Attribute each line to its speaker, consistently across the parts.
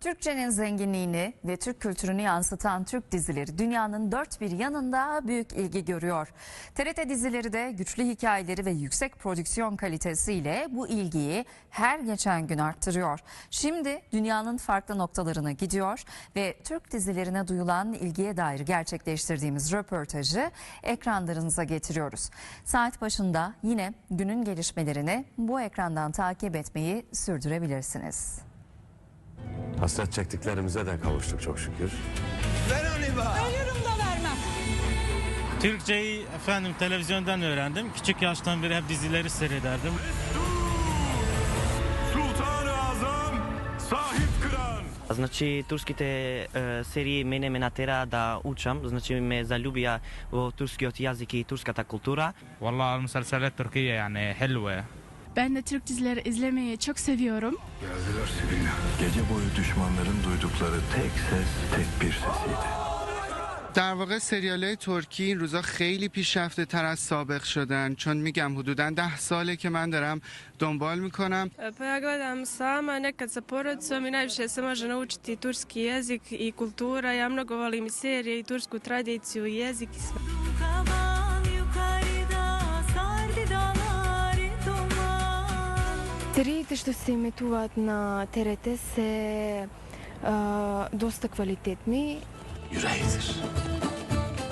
Speaker 1: Türkçenin zenginliğini ve Türk kültürünü yansıtan Türk dizileri dünyanın dört bir yanında büyük ilgi görüyor. TRT dizileri de güçlü hikayeleri ve yüksek prodüksiyon kalitesiyle bu ilgiyi her geçen gün arttırıyor. Şimdi dünyanın farklı noktalarına gidiyor ve Türk dizilerine duyulan ilgiye dair gerçekleştirdiğimiz röportajı ekranlarınıza getiriyoruz. Saat başında yine günün gelişmelerini bu ekrandan takip etmeyi sürdürebilirsiniz.
Speaker 2: Hasret çektiklerimize de kavuştuk çok şükür.
Speaker 3: Türkçeyi efendim televizyondan öğrendim. Küçük yaştan beri hep dizileri seyrederdim.
Speaker 2: Sultan-ı Azam sahip kıran.
Speaker 4: Znači, turskite e, serije mene me natera da učam, znači me zaljubija u turski jezik i turskata kultura.
Speaker 5: والله المسلسلات التركية يعني حلوة
Speaker 6: Ben de Türk dizileri izlemeyi çok seviyorum.
Speaker 7: Geldiler Sibilla. Gece boyu düşmanların duydukları tek ses tek bir sesiydi.
Speaker 8: در واقع سریال های ترکی این روزا خیلی پیشرفته تر از سابق شدن چون میگم حدودا ده ساله که من دارم دنبال میکنم
Speaker 9: Pa ja gledam sama, nekad sa porodicom i najviše se može naučiti turski jezik i kultura. Ja mnogo volim i serije i tursku tradiciju i jezik i sve.
Speaker 10: Kaman yukarıda sardı dağları duman
Speaker 6: Сериите, що се имитуват на ТРТ, са а, доста квалитетни.
Speaker 2: Yüreğidir.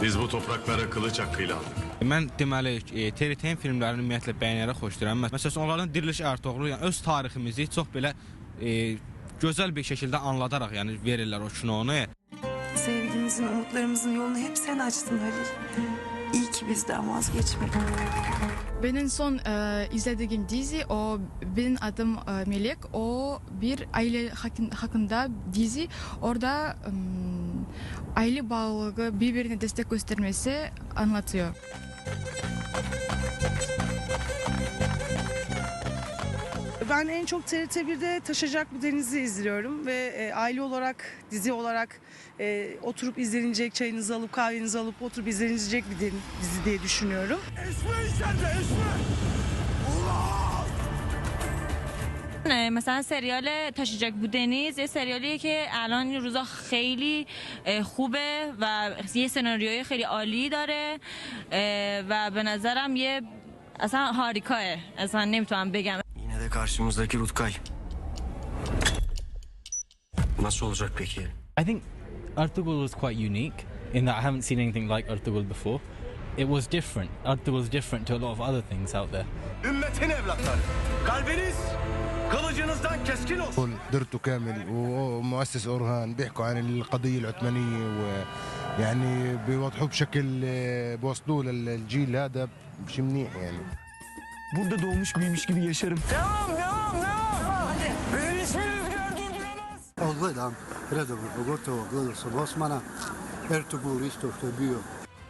Speaker 2: Biz bu topraklara kılıç hakkıyla aldık.
Speaker 5: Mən deməli e, TRT-nin filmlərini ümumiyyətlə bəyənərək xoşlayıram. Məsələn, onların diriliş Ertuğrul, yəni öz tariximizi çox belə e, gözəl bir şəkildə anladaraq, yəni verirlər o kinonu.
Speaker 10: Sevgimizin, umutlarımızın yolunu hep sen açtın Halil. İyi ki bizden vazgeçmedin.
Speaker 6: Benim son e, izlediğim dizi o benim adım e, Melek. O bir aile hakkın- hakkında dizi. Orada ım, aile bağlılığı birbirine destek göstermesi anlatıyor.
Speaker 11: Ben en çok TRT 1'de Taşacak Bu Deniz'i izliyorum ve e, aile olarak, dizi olarak e, oturup izlenecek, çayınızı alıp kahvenizi alıp oturup izlenecek bir di- dizi diye düşünüyorum.
Speaker 12: نه، مثلا سریال تشیجک بودنیز یه سریالیه که الان این روزا خیلی اه، خوبه و یه سناریوی خیلی عالی داره اه، و به نظرم یه اصلا هاریکاه اصلا نمیتونم بگم
Speaker 4: Yine de karşımızdaki Rutkay. Nasıl olacak peki?
Speaker 3: I think Ertugrul was quite unique in that I haven't seen anything like Ertugrul before. It was different. Ertugrul was different to a lot of other things out there.
Speaker 2: Ümmetin evlatları. Kalbiniz kılıcınızdan keskin olsun.
Speaker 7: درته كامل ومؤسس أورهان بيحكوا عن القضية العثمانية ويعني بيوضحوه بشكل بوصلوه للجيل هذا شيء منيح يعني
Speaker 4: Burada doğmuş büyümüş gibi yaşarım.
Speaker 7: gledam redovno, pogotovo gledao sam Osmana, Ertugrul isto što je bio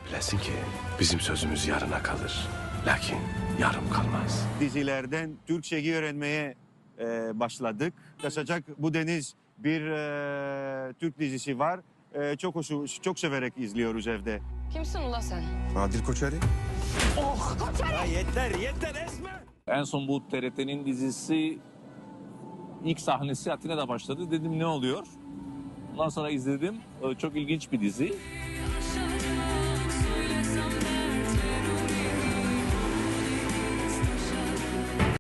Speaker 2: Bilesin ki bizim sözümüz yarına kalır. Lakin yarım kalmaz.
Speaker 13: dizilerden Türkçeyi öğrenmeye e, başladık. Taşacak Bu Deniz bir e, Türk dizisi var. E, çok hoşu, çok severek izliyoruz evde.
Speaker 9: Kimsin ula sen?
Speaker 7: Adil Koçari.
Speaker 5: En son bu TRT'nin dizisi ilk sahnesi Atina'da başladı. Dedim ne oluyor? Ondan sonra izledim. Ee, Çok ilginç bir dizi.